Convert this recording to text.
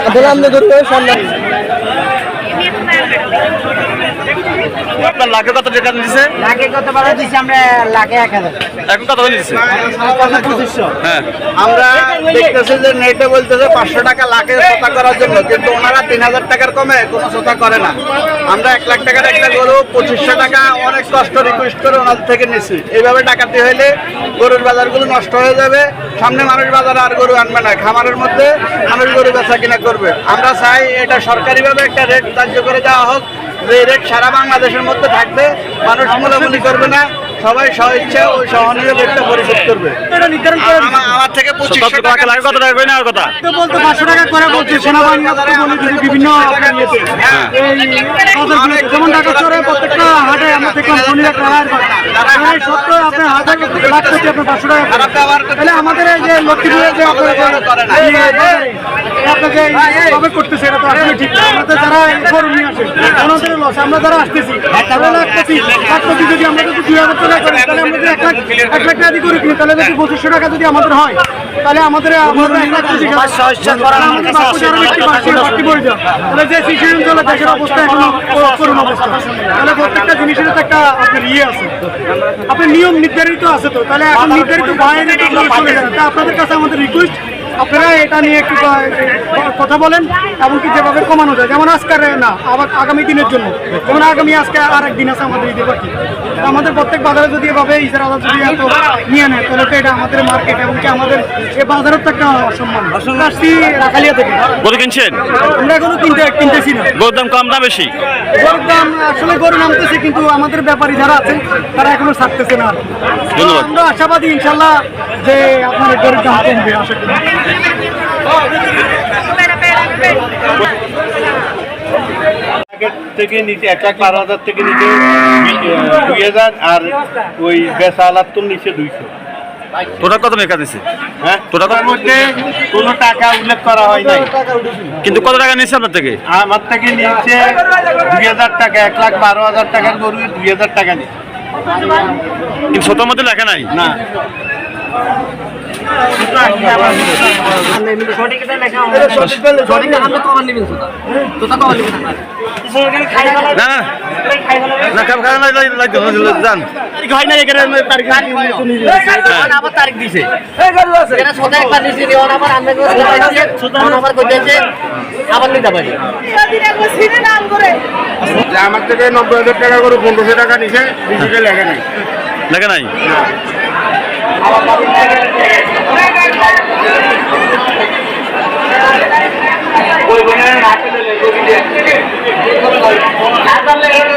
আন্দোলন করবে সামনে। আপনার লাখে কত টাকা দিচ্ছে লাখে কত বারো দিচ্ছি আমরা লাখে এক হাজার। এখন কত দিচ্ছে হ্যাঁ। আমরা দেখতেছি যে নেটে বলতেছে পাঁচশো টাকা লাখে সোতা করার জন্য কিন্তু ওনারা তিন হাজার টাকার কমে কোনো সোতা করে না। আমরা এক লাখ টাকার একটা গরু পঁচিশশো টাকা অনেক কষ্ট রিকোয়েস্ট করে ওনাদের থেকে নিছি। এইভাবে ডাকাতি হইলে গরুর বাজারগুলো নষ্ট হয়ে যাবে। সামনে মানুষ বাজারে আর গরু আনবে না। খামারের মধ্যে মানুষ গরু বেচা কিনা করবে। আমরা চাই এটা সরকারিভাবে একটা রেট ধার্য করে দেওয়া হোক। যে রেট সারা বাংলাদেশের মধ্যে থাকবে মানুষ মূলামূলি করবে না সবাই স্বইচ্ছা ওই সহনীয় রেটটা পরিশোধ করবে। আমার থেকে পঁচিশশো টাকা লাগে কত টাকা নেওয়ার কথা? বলতে পাঁচশো টাকা করে বলছে সেনাবাহিনী বিভিন্ন যেমন ঢাকা শহরে প্রত্যেকটা হাটে আমরা আপনার লাখ আপনার পাঁচশো টাকা তাহলে আমাদের যে লক্ষ্মীপুরে আপনার না। আপনাকে করতেছে এটা তো আসলে ঠিক না। আমাদের যারা গরু নিয়ে আসে। ওনাদের লস আমরা যারা আসতেছি লাখ কোটি লাখ কোটি যদি আমরা যদি দুই হাজার টাকা করি তাহলে আমরা যদি এক লাখ এক লাখ টাকা দিয়ে করে কিনি তাহলে যদি পঁচিশশো টাকা যদি আমাদের হয় তাহলে আমাদের আমাদের এক লাখ কোটি টাকা- তাহলে আমাদের বাকি যারা ব্যক্তি বাকি বাকি পড়ে যায় তাহলে যে সিচুয়েশন চলে দেশের অবস্থা এখন করুন অবস্থা। তাহলে প্রত্যেকটা জিনিসের তো একটা আপনার ইয়ে আছে। আপনার নিয়ম নির্ধারিত আছে তো। তাহলে এখন নির্ধারিত বাইরে আপনাদের কাছে আমাদের রিকোয়েস্ট আপনারা এটা নিয়ে একটু কথা বলেন এমনকি যেভাবে কমানো যায়। যেমন আজকের না আবার আগামী দিনের জন্য। যেমন আগামী আজকে আর একদিন আছে আমাদের ঈদের বাকি আমাদের প্রত্যেক বাজারে যদি এভাবে ঈদের আলাদা যদি এত নিয়ে নেয় তাহলে তো এটা আমাদের মার্কেট এমনকি আমাদের এই বাজারের তো একটা অসম্মান। আসছি রাখালিয়া থেকে। গরু কিনছেন? আমরা এখনও কিনতে কিনতেছি না। গরুর দাম কম না বেশি? গরুর দাম আসলে গরু নামতেছে কিন্তু আমাদের ব্যাপারী যারা আছেন তারা এখনও ছাড়তেছে না। আমরা আশাবাদী ইনশাল্লাহ যে আপনার গরুর দাম কমবে আশা করি। থেকে নিচে এক লাখ বারো হাজার থেকে নিচে দুই হাজার আর ওই বেচা তো নিচে দুইশো। টোটাল কত টাকা দিচ্ছে হ্যাঁ? তোরা মধ্যে কোনো টাকা উল্লেখ করা হয় নাই। কিন্তু কত টাকা নিচ্ছে আপনার থেকে? আমার থেকে নিচে দুই হাজার টাকা এক লাখ বারো হাজার টাকার গরু দুই হাজার টাকা নিচ্ছে কিন্তু ছোটোর মধ্যে লেখা নাই? না। আমার থেকে নব্বই হাজার টাকা করে পনেরোশো টাকা নিছে লেখা নাই লেখা নাই? ಮಾತಾಡಲೇ